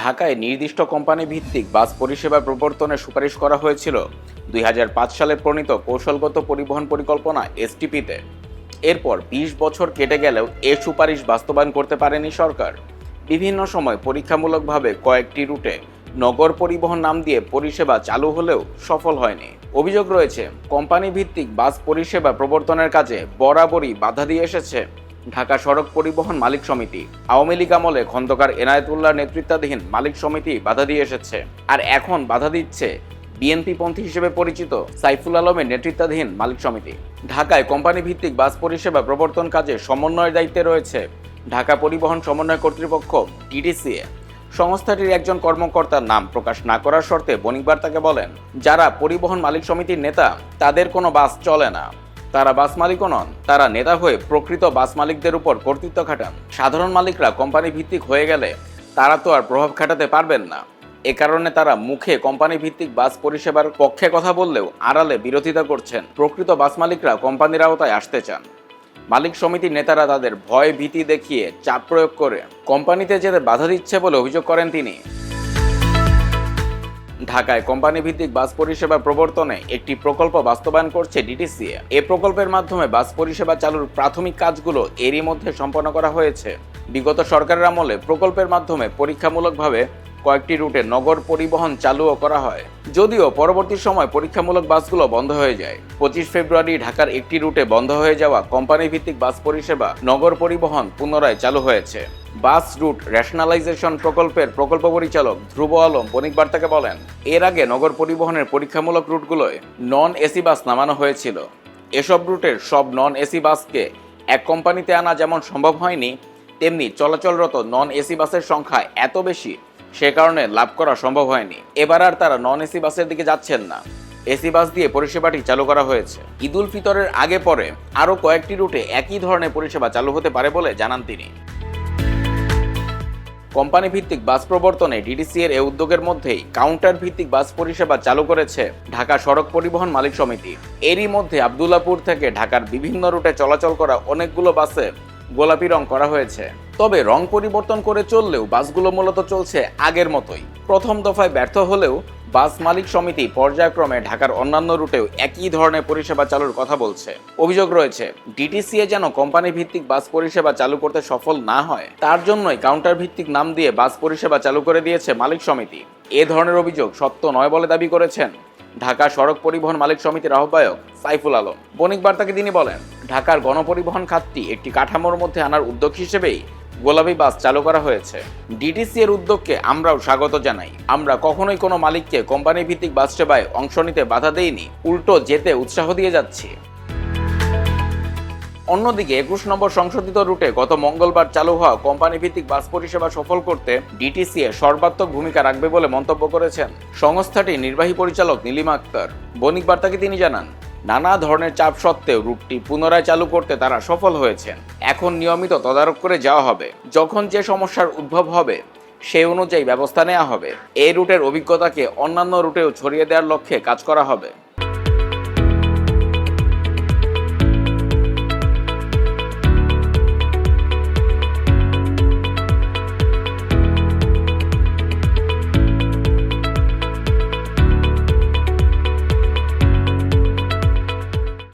ঢাকায় নির্দিষ্ট কোম্পানি ভিত্তিক বাস পরিষেবা প্রবর্তনের সুপারিশ করা হয়েছিল। দুই হাজার পাঁচ সালে প্রণীত কৌশলগত পরিবহন পরিকল্পনা এসটিপিতে। এরপর ২০ বছর কেটে গেলেও এ সুপারিশ বাস্তবায়ন করতে পারেনি সরকার। বিভিন্ন সময় পরীক্ষামূলকভাবে কয়েকটি রুটে নগর পরিবহন নাম দিয়ে পরিষেবা চালু হলেও সফল হয়নি। অভিযোগ রয়েছে, কোম্পানি ভিত্তিক বাস পরিষেবা প্রবর্তনের কাজে বরাবরই বাধা দিয়ে এসেছে। ঢাকা সড়ক পরিবহন মালিক সমিতি। আওয়ামী লীগ আমলে খন্দকার এনায়েতুল্লাহ নেতৃত্বাধীন মালিক সমিতি বাধা দিয়ে এসেছে। আর এখন বাধা দিচ্ছে বিএনপি পন্থী হিসেবে পরিচিত সাইফুল আলমের নেতৃত্বাধীন মালিক সমিতি। ঢাকায় কোম্পানি ভিত্তিক বাস পরিষেবা প্রবর্তন কাজে সমন্বয়ের দায়িত্বে রয়েছে ঢাকা পরিবহন সমন্বয় কর্তৃপক্ষ, টিডিসিএ। সংস্থাটির একজন কর্মকর্তার নাম প্রকাশ না করার শর্তে বণিকবার্তাকে বলেন, যারা পরিবহন মালিক সমিতির নেতা, তাদের কোনো বাস চলে না। তারা বাস মালিকও নন, তারা নেতা হয়ে প্রকৃত বাস মালিকদের উপর কর্তৃত্ব খাটান। সাধারণ মালিকরা কোম্পানি ভিত্তিক হয়ে গেলে তারা তো আর প্রভাব খাটাতে পারবেন না। এ কারণে তারা মুখে কোম্পানি ভিত্তিক বাস পরিষেবার পক্ষে কথা বললেও আড়ালে বিরোধিতা করছেন প্রকৃত বাস মালিকরা কোম্পানির আওতায় আসতে চান। মালিক সমিতির নেতারা তাদের ভয় ভীতি দেখিয়ে চাপ প্রয়োগ করে কোম্পানিতে যেতে বাধা দিচ্ছে বলে অভিযোগ করেন তিনি। ঢাকায় কোম্পানি ভিত্তিক বাস পরিষেবা প্রবর্তনে একটি প্রকল্প বাস্তবায়ন করছে ডিটিসিএ। এ প্রকল্পের মাধ্যমে বাস পরিষেবা চালুর প্রাথমিক কাজগুলো এরই মধ্যে সম্পন্ন করা হয়েছে। বিগত সরকারের আমলে প্রকল্পের মাধ্যমে পরীক্ষামূলকভাবে কয়েকটি রুটে নগর পরিবহন চালুও করা হয়। যদিও পরবর্তী সময় পরীক্ষামূলক বাসগুলো বন্ধ হয়ে যায়। পঁচিশ ফেব্রুয়ারি ঢাকার একটি রুটে বন্ধ হয়ে যাওয়া কোম্পানি ভিত্তিক বাস পরিষেবা নগর পরিবহন পুনরায় চালু হয়েছে। বাস রুট রেশনালাইজেশন প্রকল্পের প্রকল্প পরিচালক ধ্রুব আলম বণিক বার্তাকে বলেন, এর আগে নগর পরিবহনের পরীক্ষামূলক রুটগুলোয় নন এসি বাস নামানো হয়েছিল। এসব রুটের সব নন এসি বাসকে এক কোম্পানিতে আনা যেমন সম্ভব হয়নি, তেমনি চলাচলরত নন এসি বাসের সংখ্যা এত বেশি, সে কারণে লাভ করা সম্ভব হয়নি। এবার আর তারা নন এসি বাসের দিকে যাচ্ছেন না। এসি বাস দিয়ে পরিষেবাটি চালু করা হয়েছে। ঈদুল ফিতরের আগে পরে আরও কয়েকটি রুটে একই ধরনের পরিষেবা চালু হতে পারে বলে জানান তিনি। কোম্পানি ভিত্তিক বাস প্রবর্তনে ডিডিসি এর এ উদ্যোগের মধ্যেই কাউন্টার ভিত্তিক বাস পরিষেবা চালু করেছে ঢাকা সড়ক পরিবহন মালিক সমিতি। এরই মধ্যে আবদুল্লাপুর থেকে ঢাকার বিভিন্ন রুটে চলাচল করা অনেকগুলো বাসে গোলাপি রং করা হয়েছে। তবে রং পরিবর্তন করে চললেও বাসগুলো মূলত চলছে আগের মতোই। প্রথম দফায় ব্যর্থ হলেও বাস মালিক সমিতি পর্যায়ক্রমে ঢাকার অন্যান্য রুটেও একই ধরনের পরিষেবা চালুর কথা বলছে। অভিযোগ রয়েছে, ডিটিসিএ যেন কোম্পানি ভিত্তিক বাস পরিষেবা চালু করতে সফল না হয়, তার জন্যই কাউন্টার ভিত্তিক নাম দিয়ে বাস পরিষেবা চালু করে দিয়েছে মালিক সমিতি। এ ধরনের অভিযোগ সত্য নয় বলে দাবি করেছেন ঢাকা সড়ক পরিবহন মালিক সমিতির আহ্বায়ক সাইফুল আলম। বণিক বার্তাকে তিনি বলেন, ঢাকার গণপরিবহন খাতটি একটি কাঠামোর মধ্যে আনার উদ্যোগ হিসেবেই গোলাপি বাস চালু করা হয়েছে। ডিটিসি এর উদ্যোগকে আমরাও স্বাগত জানাই। আমরা কখনোই কোনো মালিককে কোম্পানি ভিত্তিক বাস সেবায় অংশ নিতে বাধা দেইনি, উল্টো যেতে উৎসাহ দিয়ে যাচ্ছি। অন্যদিকে একুশ নম্বর সংশোধিত রুটে গত মঙ্গলবার চালু হওয়া কোম্পানি ভিত্তিক বাস পরিষেবা সফল করতে ডিটিসিএ সর্বাত্মক ভূমিকা রাখবে বলে মন্তব্য করেছেন সংস্থাটির নির্বাহী পরিচালক নীলিমা আক্তার। বণিক বার্তাকে তিনি জানান নানা ধরনের চাপ সত্ত্বেও রুটটি পুনরায় চালু করতে তারা সফল হয়েছেন। এখন নিয়মিত তদারক করে যাওয়া হবে। যখন যে সমস্যার উদ্ভব হবে সেই অনুযায়ী ব্যবস্থা নেওয়া হবে। এই রুটের অভিজ্ঞতাকে অন্যান্য রুটেও ছড়িয়ে দেওয়ার লক্ষ্যে কাজ করা হবে।